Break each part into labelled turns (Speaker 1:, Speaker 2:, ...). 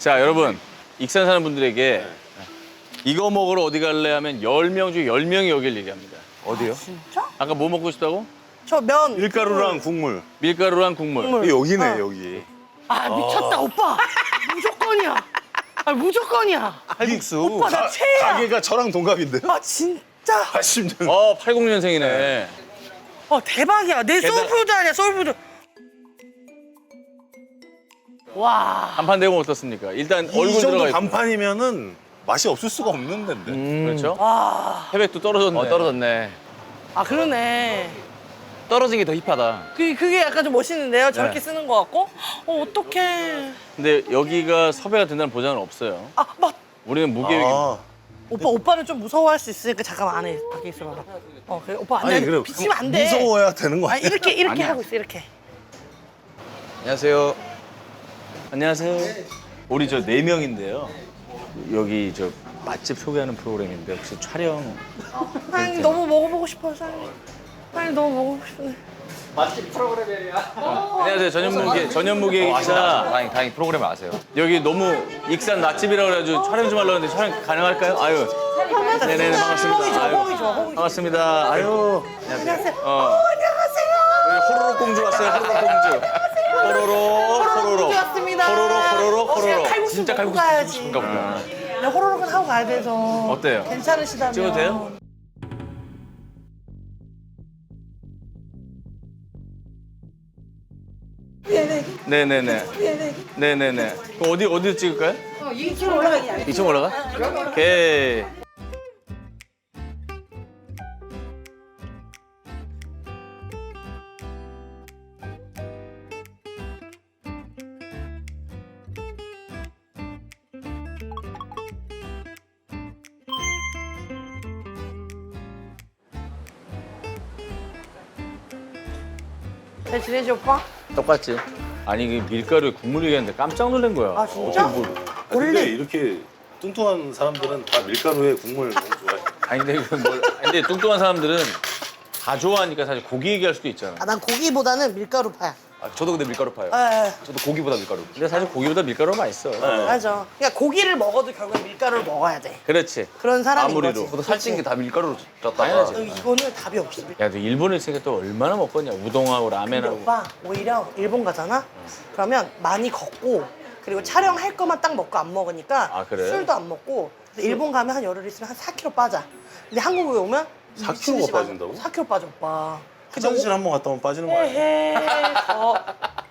Speaker 1: 자, 여러분. 익산 사는 분들에게 이거 먹으러 어디 갈래 하면 10명 중에 10명이 여길 얘기합니다. 어디요?
Speaker 2: 진짜?
Speaker 1: 아까 뭐 먹고 싶다고?
Speaker 2: 저 면.
Speaker 3: 밀가루랑 국물.
Speaker 1: 밀가루랑 국물.
Speaker 2: 국물.
Speaker 3: 여기네
Speaker 2: 어.
Speaker 3: 여기.
Speaker 2: 아 미쳤다 오빠. 무조건이야. 아 무조건이야.
Speaker 3: 칼국수.
Speaker 2: 오빠, 나 최애야.
Speaker 3: 가게가 저랑 동갑인데.
Speaker 2: 아 진짜.
Speaker 3: 80년.
Speaker 1: 어, 80년생이네.
Speaker 2: 어 대박이야. 내 소울푸드 아니야 소울푸드. 와.
Speaker 1: 간판 대공 어떻습니까? 일단
Speaker 3: 이
Speaker 1: 얼굴
Speaker 3: 정도
Speaker 1: 들어가 있고.
Speaker 3: 간판이면은 맛이 없을 수가 없는 데인데.
Speaker 1: 그렇죠?
Speaker 2: 와.
Speaker 1: 태백도 떨어졌네.
Speaker 4: 어, 떨어졌네.
Speaker 2: 아 그러네.
Speaker 4: 떨어진 게 더 힙하다.
Speaker 2: 그 그게 약간 좀 멋있는데요. 저렇게 쓰는 거 같고. 어 어떡해.
Speaker 1: 근데 여기가 섭외가 된다는 보장은 없어요.
Speaker 2: 아 맞.
Speaker 1: 우리는 무계획.
Speaker 3: 아,
Speaker 2: 오빠 오빠는 좀 무서워할 수 있으니까 잠깐만 안에 밖에 있어봐. 어 그래 오빠 안돼.
Speaker 3: 아니 그래.
Speaker 2: 비치면 안 돼.
Speaker 3: 무서워야 되는
Speaker 2: 거아
Speaker 3: 아니야?
Speaker 2: 이렇게 이렇게
Speaker 1: 아니야.
Speaker 2: 하고 있어 이렇게.
Speaker 4: 안녕하세요.
Speaker 1: 안녕하세요. 우리 저 네 명인데요. 여기 저 맛집 소개하는 프로그램인데 혹시 촬영
Speaker 2: 사장님 너무 먹어보고 싶어요 사장님. 사장님 너무 먹어보고 싶네.
Speaker 1: 안녕하세요. 전현무계 전현무계
Speaker 4: 어,
Speaker 1: 기자.
Speaker 4: 다행, 다행 프로그램 아세요.
Speaker 1: 여기 너무 익산 맛집이라 그래가지고 촬영 좀 하려고 했는데 촬영 가능할까요? 아유. 네네네 반갑습니다.
Speaker 2: 호응이 좋아
Speaker 1: 아유.
Speaker 2: 호응이 좋아 호응이 좋아.
Speaker 1: 반갑습니다. 아유.
Speaker 2: 안녕하세요.
Speaker 1: 어.
Speaker 2: 어, 안녕하세요.
Speaker 1: 호로록 공주 왔어요. 호로록 공주. 호로록 호로록.
Speaker 2: 공주 왔습니다.
Speaker 1: 호로록 호로록
Speaker 2: 어, 제가
Speaker 1: 호로록.
Speaker 2: 칼국수
Speaker 1: 진짜
Speaker 2: 먹고
Speaker 1: 칼국수
Speaker 2: 가야지.
Speaker 1: 싶은가 보다.
Speaker 2: 네, 호로록은 하고 가야 돼서.
Speaker 1: 어때요?
Speaker 2: 괜찮으시다면.
Speaker 1: 찍어도 돼요?
Speaker 2: 네네.
Speaker 1: 네네네.
Speaker 2: 네네.
Speaker 1: 네네네. 그럼 어디 어디 찍을까요?
Speaker 2: 어, 2층 올라가기.
Speaker 1: 2층 올라가? 오케이.
Speaker 2: 잘 지내지 오빠?
Speaker 1: 똑같지. 아니 그 밀가루에 국물 얘기하는데 깜짝 놀란 거야.
Speaker 2: 아 진짜?
Speaker 1: 어떻게 뭐-
Speaker 3: 근데
Speaker 2: 원래
Speaker 3: 이렇게 뚱뚱한 사람들은 다 밀가루에 국물 너무 좋아해.
Speaker 1: 아니 근데 그 뭘? 근데 뚱뚱한 사람들은 다 좋아하니까 사실 고기 얘기할 수도 있잖아.
Speaker 2: 아, 난 고기보다는 밀가루 파야.
Speaker 4: 아, 저도 근데 밀가루 파요.
Speaker 2: 예, 예.
Speaker 4: 저도 고기보다 밀가루.
Speaker 1: 근데 사실 고기보다 밀가루가 맛있어.
Speaker 2: 맞아. 그러니까 고기를 먹어도 결국엔 밀가루를 먹어야 돼.
Speaker 1: 그렇지.
Speaker 2: 그런 사람인
Speaker 1: 아무리도.
Speaker 2: 거지.
Speaker 4: 저도 살찐 게 다 밀가루로.
Speaker 2: 어, 이거는 답이 없어.
Speaker 1: 야, 너 일본에 있으니까 또 얼마나 먹겠냐. 우동하고
Speaker 2: 근데
Speaker 1: 라면하고.
Speaker 2: 오빠 오히려 일본 가잖아. 그러면 많이 걷고 그리고 촬영할 거만 딱 먹고 안 먹으니까
Speaker 1: 아, 그래?
Speaker 2: 술도 안 먹고 그래서 일본 가면 한 열흘 있으면 한 4kg 빠져. 근데 한국에 오면
Speaker 3: 4kg 가 빠진다고?
Speaker 2: 4kg 빠져 오빠.
Speaker 3: 화장실 한 번 갔다 오면 빠지는 거 아니야?
Speaker 2: 에헤. 더.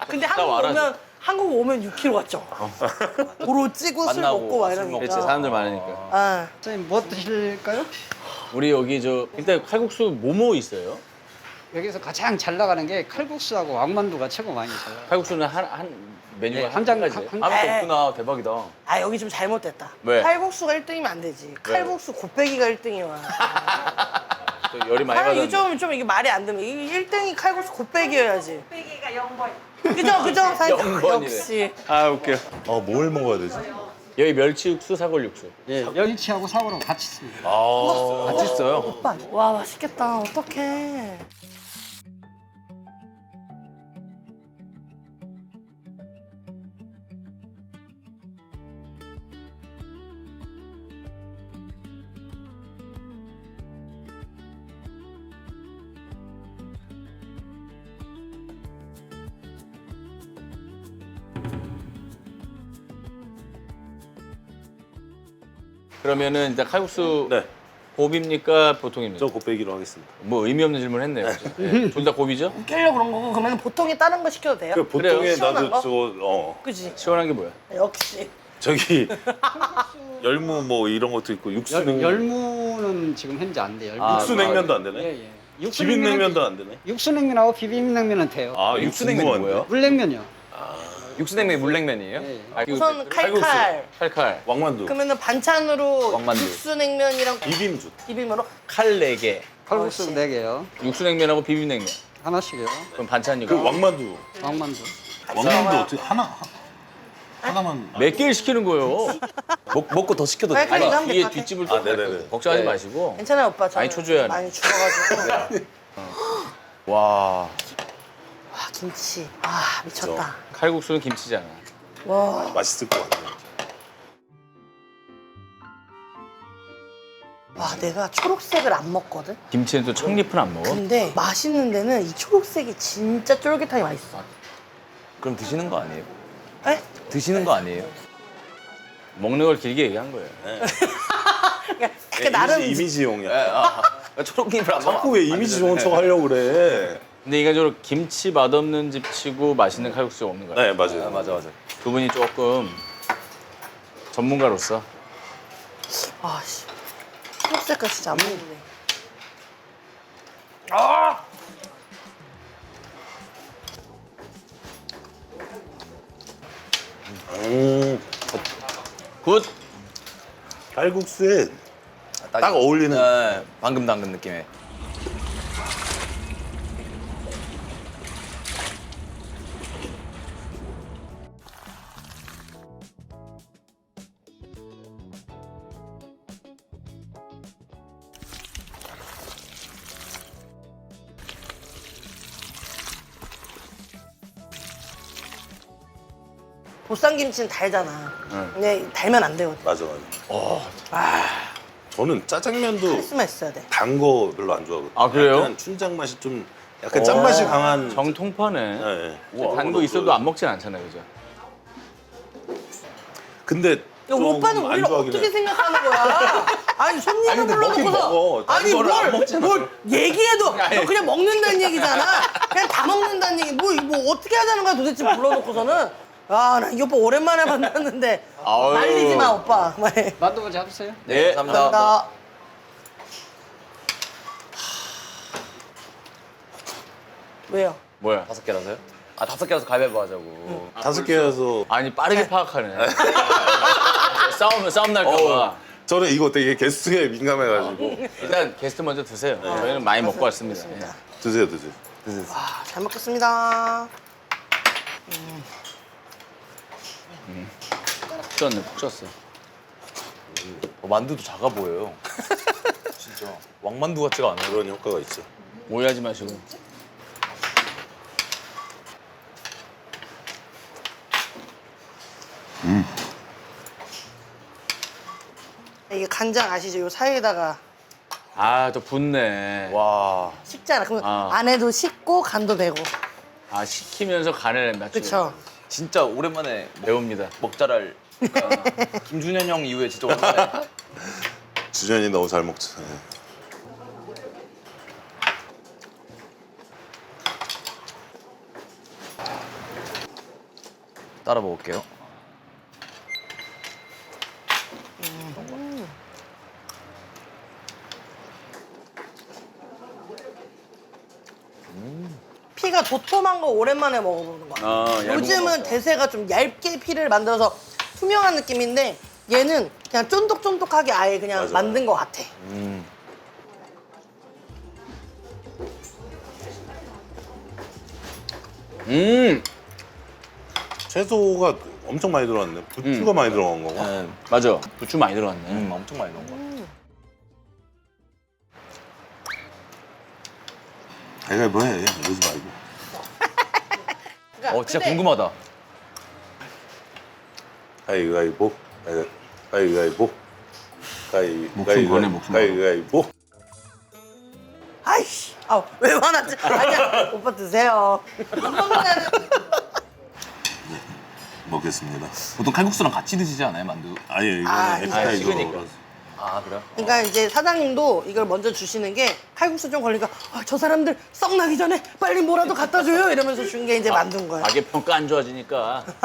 Speaker 2: 근데 한국. 오면 한국 오면 6kg 갔죠. 도로 찌고 술
Speaker 4: 만나고
Speaker 2: 먹고
Speaker 4: 막술
Speaker 2: 이러니까.
Speaker 1: 그렇지. 사람들 많으니까.
Speaker 2: 아,
Speaker 5: 선생님 뭐 드실까요?
Speaker 1: 우리 여기 저 일단 칼국수 뭐뭐 있어요?
Speaker 5: 여기서 가장 잘 나가는 게 칼국수하고 왕만두가 최고 많이 잘 나가요.
Speaker 1: 칼국수는 한, 한 메뉴가
Speaker 5: 네,
Speaker 1: 한,
Speaker 5: 한 장,
Speaker 1: 가지.
Speaker 5: 한- 한-
Speaker 4: 아무것도
Speaker 2: 에이.
Speaker 4: 없구나. 대박이다.
Speaker 2: 아 여기 좀 잘못됐다.
Speaker 1: 왜?
Speaker 2: 칼국수가 1등이면 안 되지. 칼국수 곱빼기가 1등이야.
Speaker 1: 또 열이 많이
Speaker 2: 아, 이거
Speaker 1: 받았는데.
Speaker 2: 좀, 좀 이게 말이 안 되면 이게 1등이 칼국수 곱빼기여야지. 곱빼기가 0번. 그죠, 그죠? 사장님?
Speaker 1: 영번이래.
Speaker 2: 역시.
Speaker 1: 아 웃겨.
Speaker 3: 어, 뭘 먹어야 되지?
Speaker 1: 여기 멸치 육수, 사골 육수.
Speaker 5: 예, 열치하고 사고랑 같이 씁니다.
Speaker 3: 아,
Speaker 4: 같이 써요.
Speaker 2: 오빠, 와 맛있겠다. 어떡해.
Speaker 1: 그러면은 일단 칼국수
Speaker 3: 네.
Speaker 1: 곱입니까 보통입니까?
Speaker 3: 저 곱빼기로 하겠습니다.
Speaker 1: 뭐 의미 없는 질문 했네요. 네. 둘다 곱이죠?
Speaker 2: 웃기려고 그런 거고 그러면 보통에 다른 거 시켜도 돼요?
Speaker 3: 그 보통에
Speaker 2: 시원한
Speaker 3: 나도
Speaker 2: 거?
Speaker 3: 저거 어
Speaker 2: 그지?
Speaker 1: 시원한 게 뭐야?
Speaker 2: 역시.
Speaker 3: 저기 열무 뭐 이런 것도 있고 육수
Speaker 5: 열,
Speaker 3: 냉
Speaker 5: 열무는 지금 현재 안 돼요.
Speaker 1: 아,
Speaker 3: 육수 냉면도 안 되네.
Speaker 5: 예, 예.
Speaker 3: 비빔냉면도 안 되네.
Speaker 5: 육수 냉면하고 비빔냉면은 돼요.
Speaker 3: 아,
Speaker 4: 육수 냉면이
Speaker 3: 궁금한데.
Speaker 4: 뭐예요?
Speaker 5: 물냉면이요.
Speaker 4: 육수냉면이 물냉면이에요?
Speaker 5: 예, 예.
Speaker 1: 아, 그-
Speaker 2: 우선
Speaker 1: 칼국수.
Speaker 2: 칼칼.
Speaker 1: 칼칼.
Speaker 3: 왕만두.
Speaker 2: 그러면은 반찬으로
Speaker 4: 왕만두.
Speaker 2: 육수냉면이랑
Speaker 3: 비빔죽.
Speaker 2: 비빔으로
Speaker 1: 칼네 개.
Speaker 5: 칼국수
Speaker 2: 씨.
Speaker 5: 네 개요.
Speaker 1: 육수냉면하고 비빔냉면.
Speaker 5: 하나씩요.
Speaker 1: 그럼 반찬이고.
Speaker 3: 그 왕만두.
Speaker 5: 왕만두.
Speaker 3: 왕만두 어떻게 하나 하나만
Speaker 1: 몇 개를 시키는 거예요?
Speaker 4: 먹, 먹고 더 시켜도 돼.
Speaker 2: 칼칼
Speaker 1: 아니,
Speaker 2: 이거 하면
Speaker 1: 뒤에
Speaker 2: 될것 같아.
Speaker 1: 뒷집을
Speaker 3: 아, 네네네.
Speaker 1: 걱정하지
Speaker 4: 네.
Speaker 1: 마시고.
Speaker 2: 괜찮아요 오빠. 저는
Speaker 1: 많이 초조해하네. 네.
Speaker 2: 많이 죽어가지고.
Speaker 4: 와.
Speaker 2: 와 김치. 아 미쳤다.
Speaker 1: 칼국수는 김치잖아.
Speaker 2: 와.
Speaker 3: 맛있을 것 같아요.
Speaker 2: 와, 내가 초록색을 안 먹거든?
Speaker 1: 김치는 또 청잎은 안 먹어?
Speaker 2: 근데 맛있는 데는 이 초록색이 진짜 쫄깃하게 맛있어.
Speaker 4: 그럼 드시는 거 아니에요?
Speaker 2: 에?
Speaker 4: 드시는 거 아니에요?
Speaker 1: 먹는 걸 길게 얘기한 거예요.
Speaker 2: 그러니까 나름
Speaker 3: 이미지용이야.
Speaker 4: 네. 아, 아, 아, 초록잎을 안 먹어.
Speaker 3: 자꾸 왜 이미지 좋은 척 하려고 그래.
Speaker 1: 근데 인간적으로 김치 맛없는 집 치고 맛있는 칼국수가 없는 거야.
Speaker 3: 네 맞아요.
Speaker 4: 아, 맞아 맞아.
Speaker 1: 두 분이 조금 전문가로서
Speaker 2: 아씨 초록 색깔 진짜 안 먹네.
Speaker 3: 음,
Speaker 1: 굿!
Speaker 3: 칼국수에 딱 어울리는.
Speaker 4: 네, 방금 담근 느낌의.
Speaker 2: 보쌈김치는 달잖아.
Speaker 1: 응.
Speaker 2: 근데 달면 안 되거든.
Speaker 3: 맞아 맞아. 저는 짜장면도
Speaker 2: 카리스마 있어야 돼.
Speaker 3: 단 거 별로 안 좋아하거든요.
Speaker 1: 아, 그래요?
Speaker 3: 약간 춘장 맛이 좀 약간 짠맛이 강한.
Speaker 1: 정통파네.
Speaker 3: 네, 네.
Speaker 1: 단거 있어도 안 먹진 않잖아요, 그죠?
Speaker 3: 근데
Speaker 2: 야,
Speaker 3: 좀
Speaker 2: 오빠는
Speaker 3: 안
Speaker 2: 원래
Speaker 3: 좋아하긴
Speaker 2: 어떻게
Speaker 3: 해.
Speaker 2: 생각하는 거야? 아니 손님을
Speaker 3: 아니, 근데 먹긴
Speaker 2: 불러놓고서
Speaker 3: 먹어. 다른
Speaker 2: 아니
Speaker 3: 거를 안
Speaker 2: 뭘,
Speaker 3: 먹잖아.
Speaker 2: 뭘 얘기해도 너 그냥 먹는다는 얘기잖아. 그냥 다 먹는다는 얘기. 뭐, 뭐 어떻게 하자는 거야 도대체 불러놓고서는. 아, 나 이 오빠 오랜만에 만났는데
Speaker 1: 아유.
Speaker 2: 말리지 마 오빠. 말.
Speaker 5: 만두 잡으세요.
Speaker 1: 네,
Speaker 2: 감사합니다. 왜요?
Speaker 1: 뭐야?
Speaker 4: 다섯 개라서요? 아 다섯 개라서 가위바위보 하자고.
Speaker 3: 다섯 개여서
Speaker 1: 아니 빠르게 파악하네. 싸우면 싸움 날까봐.
Speaker 3: 어, 저는 이거 되게 개수에 민감해가지고
Speaker 1: 일단 게스트 먼저 드세요. 저희는 많이 먹고 왔습니다. 예.
Speaker 3: 드세요 드세요.
Speaker 2: 아, 잘 먹겠습니다.
Speaker 1: 푹 쪘네, 푹 쪘어.
Speaker 4: 어, 만두도 작아 보여요. 진짜 왕만두 같지가 않아요.
Speaker 3: 그런 효과가 있죠.
Speaker 1: 오해하지 마시고.
Speaker 2: 이게 간장 아시죠? 요 사이에다가
Speaker 1: 아, 또 붓네.
Speaker 4: 와.
Speaker 2: 식잖아. 그럼
Speaker 1: 아.
Speaker 2: 안에도 식고 간도 배고.
Speaker 1: 아, 식히면서 간을 맞추고.
Speaker 2: 그쵸?
Speaker 4: 진짜 오랜만에 먹,
Speaker 1: 배웁니다.
Speaker 4: 먹자랄. 아, 김준현 형 이후에 진짜 오랜만에.
Speaker 3: 주전이 너무 잘 먹죠. 네.
Speaker 4: 따라 먹을게요.
Speaker 2: 피가 도톰한 거 오랜만에 먹어보는 거야.
Speaker 1: 어, 얇은 거
Speaker 2: 요즘은. 대세가 좀 얇게 피를 만들어서 투명한 느낌인데 얘는 그냥 쫀득쫀득하게 아예 그냥
Speaker 3: 맞아.
Speaker 2: 만든 것 같아.
Speaker 1: 음,
Speaker 3: 채소가 엄청 많이 들어갔네. 부추가 많이 들어간 거고.
Speaker 4: 네,
Speaker 1: 맞아. 부추 많이 들어갔네.
Speaker 4: 음, 엄청 많이 넣은 거.
Speaker 3: 내가 뭐 해? 이러지 말고.
Speaker 2: 그러니까
Speaker 4: 어 진짜
Speaker 2: 근데
Speaker 4: 궁금하다.
Speaker 3: 가위가위보. 가위- 가위가위보. 가위
Speaker 1: 목숨 걸어.
Speaker 3: 가위가위보.
Speaker 2: 아이씨, 아, 왜 화났지? 아니야, 오빠 드세요.
Speaker 3: 먹겠습니다.
Speaker 4: 보통 칼국수랑 같이 드시지 않아요 만두?
Speaker 3: 아니 이거는
Speaker 2: 아,
Speaker 3: 에피타이저로.
Speaker 4: 아 그래요?
Speaker 2: 그러니까 이제 사장님도 이걸 먼저 주시는 게 칼국수 좀 걸리니까 아, 저 사람들 썩 나기 전에 빨리 뭐라도 갖다 줘요 이러면서 준 게 이제 만든 거야.
Speaker 1: 가게 평가 안 좋아지니까.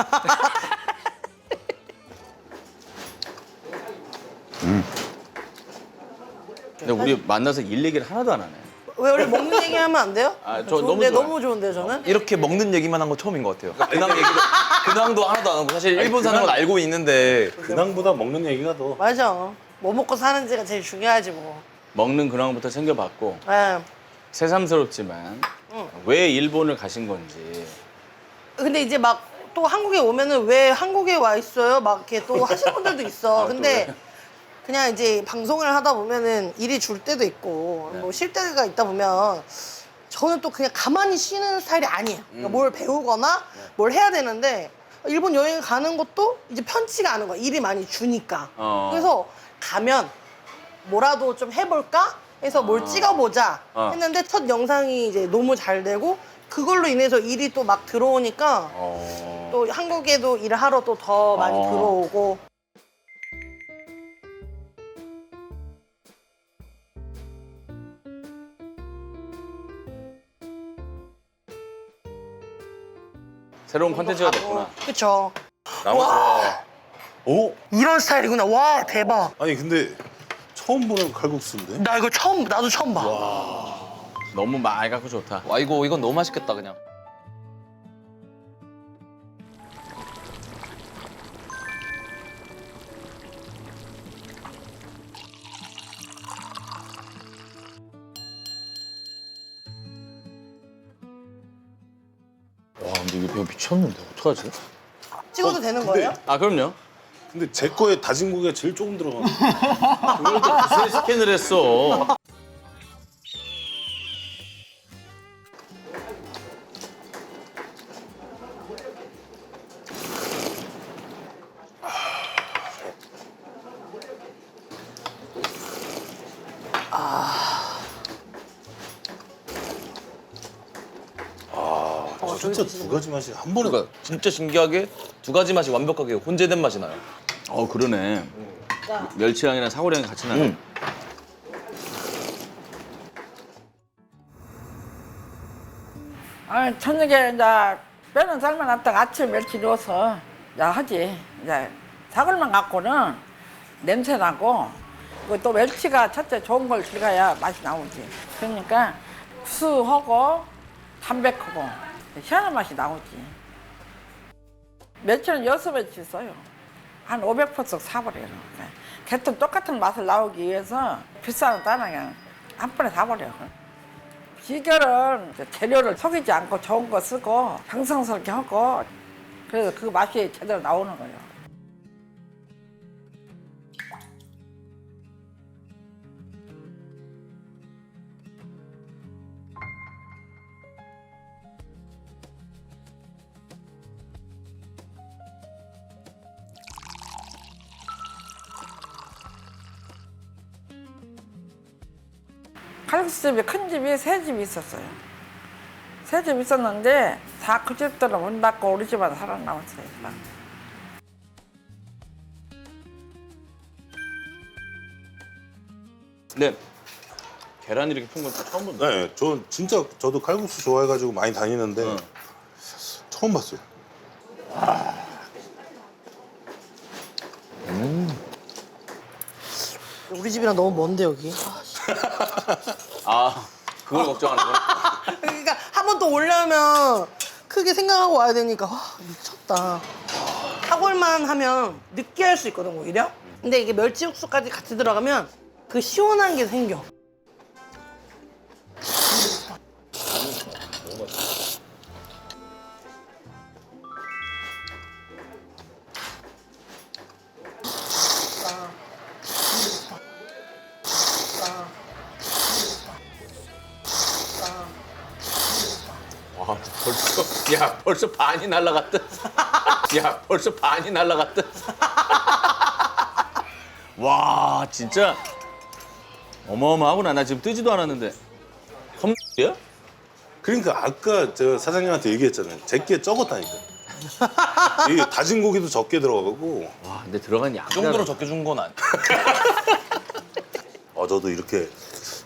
Speaker 1: 근데 우리 만나서 일 얘기를 하나도 안 하네.
Speaker 2: 왜 원래 먹는 얘기 하면 안 돼요?
Speaker 1: 아, 저
Speaker 2: 좋은데
Speaker 1: 너무 좋아요.
Speaker 2: 너무 좋은데 저는.
Speaker 4: 이렇게 먹는 얘기만 한 거 처음인 것 같아요. 근황 얘기도 근황도 하나도 안 하고 사실 일본 사는 건 알고 있는데
Speaker 3: 근황보다 먹는 얘기가 더.
Speaker 2: 맞아. 뭐 먹고 사는지가 제일 중요하지 뭐.
Speaker 1: 먹는 근황부터 챙겨봤고
Speaker 2: 예.
Speaker 1: 새삼스럽지만
Speaker 2: 응.
Speaker 1: 왜 일본을 가신 건지
Speaker 2: 근데 이제 막 또 한국에 오면은 왜 한국에 와 있어요? 막 이렇게 또 하시는 분들도 있어.
Speaker 1: 아, 또
Speaker 2: 근데
Speaker 1: 왜?
Speaker 2: 그냥 이제 방송을 하다 보면은 일이 줄 때도 있고
Speaker 1: 네.
Speaker 2: 뭐쉴 때가 있다 보면 저는 또 그냥 가만히 쉬는 스타일이 아니에요. 그러니까
Speaker 1: 음.
Speaker 2: 뭘 배우거나
Speaker 1: 네.
Speaker 2: 뭘 해야 되는데 일본 여행 가는 것도 이제 편치가 않은 거야. 일이 많이 주니까.
Speaker 1: 어.
Speaker 2: 그래서 가면 뭐라도 좀 해볼까 해서 뭘 찍어보자
Speaker 1: 어.
Speaker 2: 했는데 첫 영상이 이제 너무 잘 되고 그걸로 인해서 일이 또 막 들어오니까
Speaker 1: 어.
Speaker 2: 또 한국에도 일을 하러 또 더 많이
Speaker 1: 어.
Speaker 2: 들어오고
Speaker 1: 새로운 컨텐츠가 됐구나.
Speaker 2: 그쵸. 와
Speaker 3: 오?
Speaker 2: 이런 스타일이구나 와 대박
Speaker 3: 아니 근데 처음 보는 칼국수인데?
Speaker 2: 나 이거 처음 나도 처음 봐
Speaker 1: 너무 맑고 좋다.
Speaker 4: 와 이거 이건 너무 맛있겠다 그냥.
Speaker 1: 와 근데 이거 배우 미쳤는데 어떡하지?
Speaker 2: 찍어도 되는 거예요?
Speaker 1: 아 그럼요.
Speaker 3: 근데 제 거에 다진 고기가 제일 조금 들어가.
Speaker 1: 그걸 또 무슨 스캔을 했어.
Speaker 3: 아, 진짜 두 가지 맛이 한 번에
Speaker 4: 그러니까 진짜 신기하게 두 가지 맛이 완벽하게 혼재된 맛이 나요.
Speaker 1: 어 그러네. 멸치향이랑 사골향이 같이 나네.
Speaker 4: 음.
Speaker 6: 아, 저녁에 이제 뼈는 삶아놨다가 아침에 멸치 넣어서 이제 하지. 이제 사골만 갖고는 냄새 나고 그리고 또 멸치가 첫째 좋은 걸 들어가야 맛이 나오지. 그러니까 구수하고 담백하고 희한한 맛이 나오지. 멸치는 여섯 멸치 써요. 한 500포씩 사버려요. 그러니까 개통 똑같은 맛을 나오기 위해서 비싼 따라 그냥 한 번에 사버려. 비결은 재료를 속이지 않고 좋은 거 쓰고 정성스럽게 하고 그래서 그 맛이 제대로 나오는 거예요. 칼국수 집이 큰 집이 세 집이 있었어요. 세 집 있었는데 다 그 집들은 문 닫고 우리 집만 살아남았어요.
Speaker 1: 근데 계란 이렇게 푼 건 처음 본다.
Speaker 3: 네, 저 진짜 저도 칼국수 좋아해가지고 많이 다니는데
Speaker 1: 응.
Speaker 3: 처음 봤어요.
Speaker 2: 우리 집이랑 너무 먼데 여기
Speaker 1: 아 그걸 걱정하는 거야.
Speaker 2: 그러니까 한 번더 오려면 크게 생각하고 와야 되니까 와 미쳤다. 사골만 하면 느끼할 수 있거든 오히려? 근데 이게 멸치 육수까지 같이 들어가면 그 시원한 게 생겨
Speaker 1: 와 벌써 야 벌써 반이 날라갔다. 야 벌써 반이 날라갔다. 와 진짜 어마어마하구나. 나 지금 뜨지도 않았는데. 컴야?
Speaker 3: 그러니까 아까 제가 사장님한테 얘기했잖아요. 제게 적었다니까. 이게 다진 고기도 적게 들어가고
Speaker 1: 와 근데 들어간 양
Speaker 4: 그 정도로 적게 준 건 아니.
Speaker 3: 어, 저도 이렇게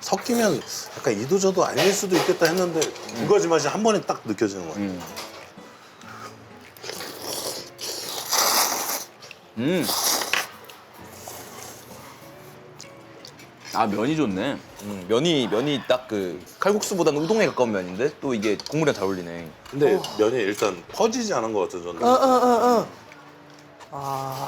Speaker 3: 섞이면 약간 이도저도 아닐 수도 있겠다 했는데 두 가지 맛이 한 번에 딱 느껴지는 거예요.
Speaker 1: 음. 음. 아 면이 좋네.
Speaker 4: 음, 면이 면이 딱 그 칼국수보다는 우동에 가까운 면인데 또 이게 국물이랑 잘 어울리네.
Speaker 3: 근데 면이 일단 퍼지지 않은 것 같아요, 저는.
Speaker 2: 어어어어 아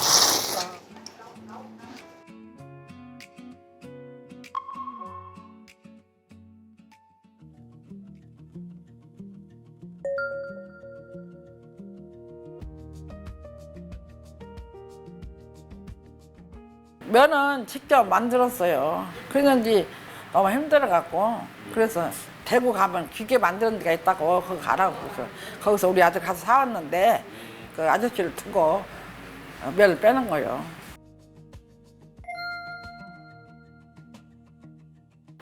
Speaker 6: 면은 직접 만들었어요. 그랬는데 너무 힘들어갖고 그래서 대구 가면 기계 만드는 데가 있다고 거기 가라고 그래서 거기서 우리 아들 가서 사왔는데 그 아저씨를 두고 면을 빼는 거예요.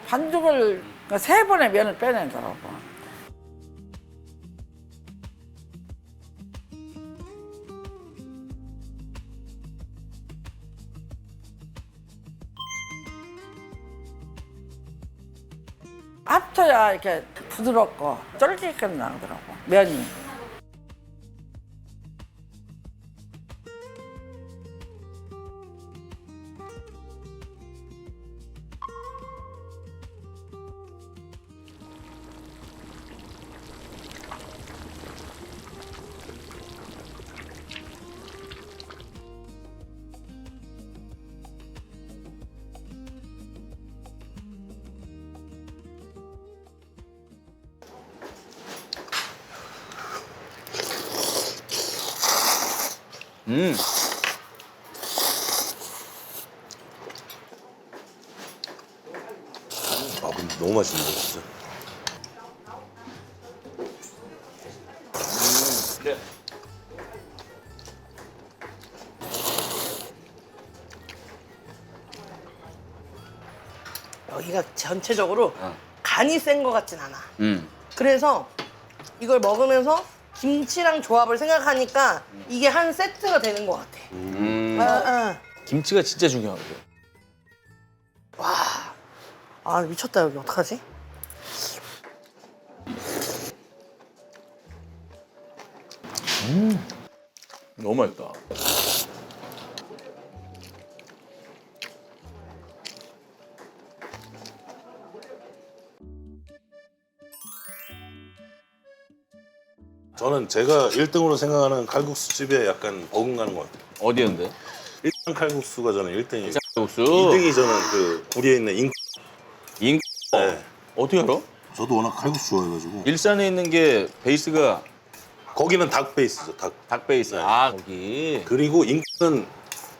Speaker 6: 반죽을 세 번의 면을 빼내더라고. 합쳐야 이렇게 부드럽고 쫄깃하게 나오더라고 면이.
Speaker 1: 음.
Speaker 3: 아 근데 너무 맛있네 진짜.
Speaker 1: 네.
Speaker 2: 여기가 전체적으로 간이 센 것 같진 않아.
Speaker 1: 음.
Speaker 2: 그래서 이걸 먹으면서 김치랑 조합을 생각하니까 이게 한 세트가 되는 것 같아.
Speaker 1: 음.
Speaker 2: 아, 아.
Speaker 1: 김치가 진짜 중요하고요.
Speaker 2: 아 미쳤다 여기 어떡하지?
Speaker 1: 너무 맛있다.
Speaker 3: 저는 제가 1등으로 생각하는 칼국수 집에 약간 버금가는 것 같아요.
Speaker 1: 어디였는데?
Speaker 3: 일단 칼국수가 저는 1등이고
Speaker 1: 국수.
Speaker 3: 2등이 저는 그 구리에 있는 인.
Speaker 1: 인.
Speaker 3: 네.
Speaker 1: 어떻게 알아?
Speaker 3: 저도 워낙 칼국수 좋아해가지고
Speaker 1: 일산에 있는 게 베이스가
Speaker 3: 거기는 닭 베이스죠 닭.
Speaker 1: 닭 베이스.
Speaker 3: 네.
Speaker 1: 아 거기.
Speaker 3: 그리고 인는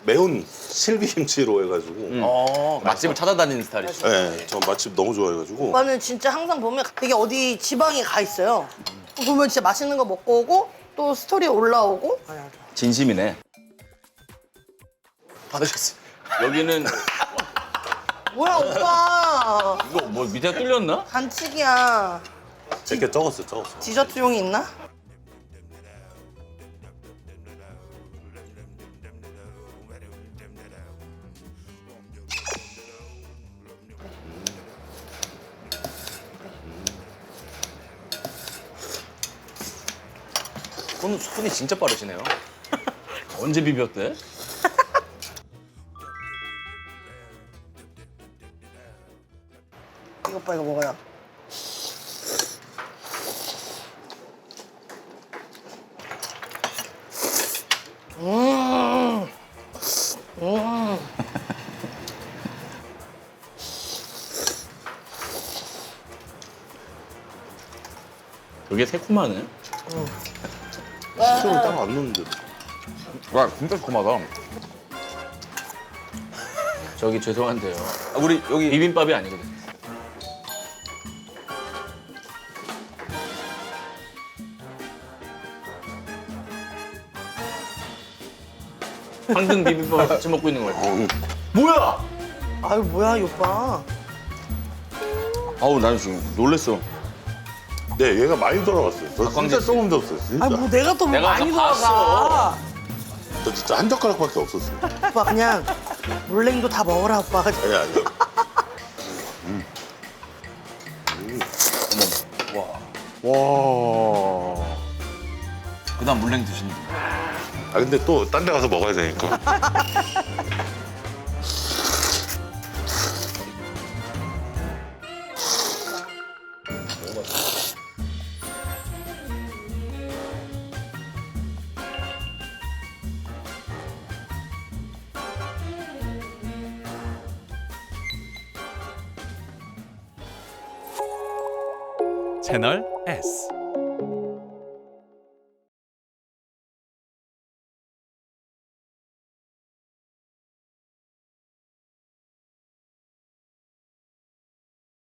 Speaker 3: 매운 실비김치로 해가지고.
Speaker 1: 음.
Speaker 4: 어, 맛집을 찾아다니는 스타일이죠.
Speaker 3: 네, 저 맛집 너무 좋아해가지고.
Speaker 2: 오빠는 진짜 항상 보면 되게 어디 지방에 가 있어요. 보면 진짜 맛있는 거 먹고 오고 또 스토리에 올라오고.
Speaker 1: 진심이네.
Speaker 4: 받으셨어요.
Speaker 1: 여기는
Speaker 2: 뭐야 오빠
Speaker 1: 이거 뭐 밑에 뚫렸나?
Speaker 2: 반칙이야.
Speaker 3: 제게 적었어요, 적었어.
Speaker 2: 디저트용이 있나?
Speaker 4: 손, 손이 진짜 빠르시네요.
Speaker 1: 언제 비볐대?
Speaker 2: 이거 오빠 이거 먹어요. 음. 음.
Speaker 1: 되게 새콤하네.
Speaker 3: 식초를 딱안 넣는데.
Speaker 4: 와, 진짜 고마다.
Speaker 1: 저기 죄송한데요.
Speaker 4: 아, 우리 여기
Speaker 1: 비빔밥이 아니거든. 황등 비빔밥을 같이 먹고 있는 거야.
Speaker 3: 어,
Speaker 1: 뭐야?
Speaker 2: 아유 뭐야 이 오빠.
Speaker 4: 아우, 난 지금 놀랬어.
Speaker 3: 네, 얘가 많이 돌아갔어요. 저 진짜
Speaker 1: 씨.
Speaker 3: 조금 줬어요. 진짜.
Speaker 2: 아니 뭐 내가 또뭐
Speaker 1: 내가
Speaker 2: 많이
Speaker 1: 아까
Speaker 2: 돌아가.
Speaker 3: 저 진짜 한 젓가락밖에 없었어요.
Speaker 2: 오빠 그냥 물냉도 다 먹어라 오빠가.
Speaker 3: 아니 아니.
Speaker 4: 와. 그 다음 물냉 드시는 분.
Speaker 3: 아 근데 또 딴 데 가서 먹어야 되니까.